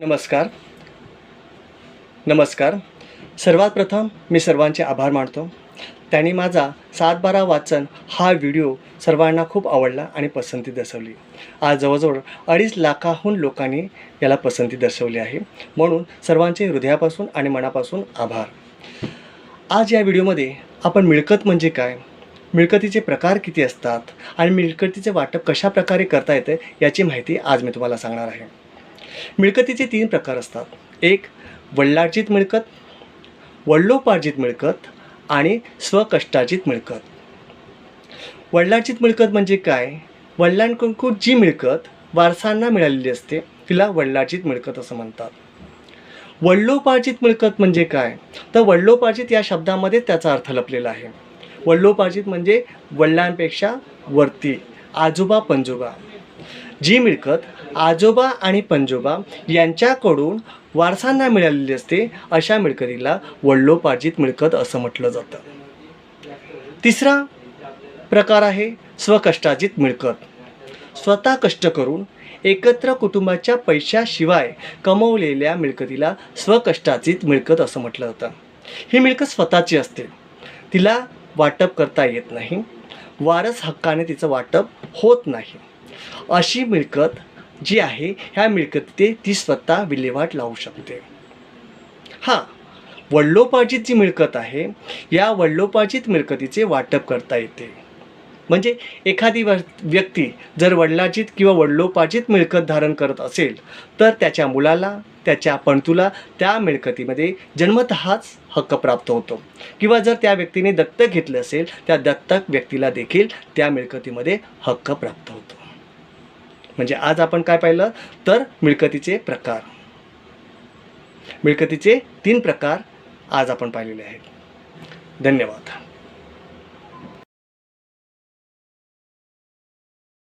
नमस्कार. नमस्कार. सर्वात प्रथम मी सर्वांचे आभार मानतो. त्यांनी माझा सात बारा वाचन हा व्हिडिओ सर्वांना खूप आवडला आणि पसंती दर्शवली. आज जवळजवळ अडीच लाखाहून लोकांनी याला पसंती दर्शवली आहे. म्हणून सर्वांचे हृदयापासून आणि मनापासून आभार. आज या व्हिडिओमध्ये आपण मिळकत म्हणजे काय? मिळकतीचे प्रकार किती असतात? आणि मिळकतीचे वाटप कशा प्रकारे करता येतं? याची माहिती आज मी तुम्हाला सांगणार आहे. मिळकतीचे तीन प्रकार असतात. एक वडिलार्जित मिळकत वडिलोपार्जित मिळकत आणि स्वकष्टार्जित मिळकत. वडिलार्जित मिळकत म्हणजे काय? वडिलांकडून जी मिळकत वारसांना मिळालेली असते तिला वडिलार्जित मिळकत असं म्हणतात. वडिलोपार्जित मिळकत म्हणजे काय? तर वडिलोपार्जित या शब्दामध्ये त्याचा अर्थ लपलेला आहे. वडिलोपार्जित म्हणजे वडिलांपेक्षा वरती आजोबा पंजोबा. जी मिळकत आजोबा आणि पंजोबा यांच्याकडून वारसांना मिळालेली असते अशा मिळकतीला वडिलोपार्जित मिळकत असं म्हटलं जातं. तिसरा प्रकार आहे स्वकष्टार्जित मिळकत. स्वतः कष्ट करून एकत्र कुटुंबाच्या पैशाशिवाय कमवलेल्या मिळकतीला स्वकष्टार्जित मिळकत असं म्हटलं जातं. ही मिळकत स्वतःची असते. तिला वाटप करता येत नाही. वारस हक्काने तिचं वाटप होत नाही. अशी मिळकत जी आहे ह्या मिळकतीत ती स्वतः विल्हेवाट लावू शकते. हां वडिलोपार्जित जी मिळकत आहे या वडिलोपार्जित मिळकतीचे वाटप करता येते. म्हणजे एखादी व्यक्ती जर वडिलार्जित किंवा वडलोपार्जित मिळकत धारण करत असेल तर त्याच्या मुलाला त्याच्या पणतूला त्या मिळकतीमध्ये जन्मतःच हक्क प्राप्त होतो. किंवा जर त्या व्यक्तीने दत्तक घेतलं असेल त्या दत्तक व्यक्तीला देखील त्या मिळकतीमध्ये हक्क प्राप्त होतो. म्हणजे आज आपण काय पाहिलं? तर मिळकतीचे प्रकार. मिळकतीचे तीन प्रकार आज आपण पाहिलेले आहेत. धन्यवाद.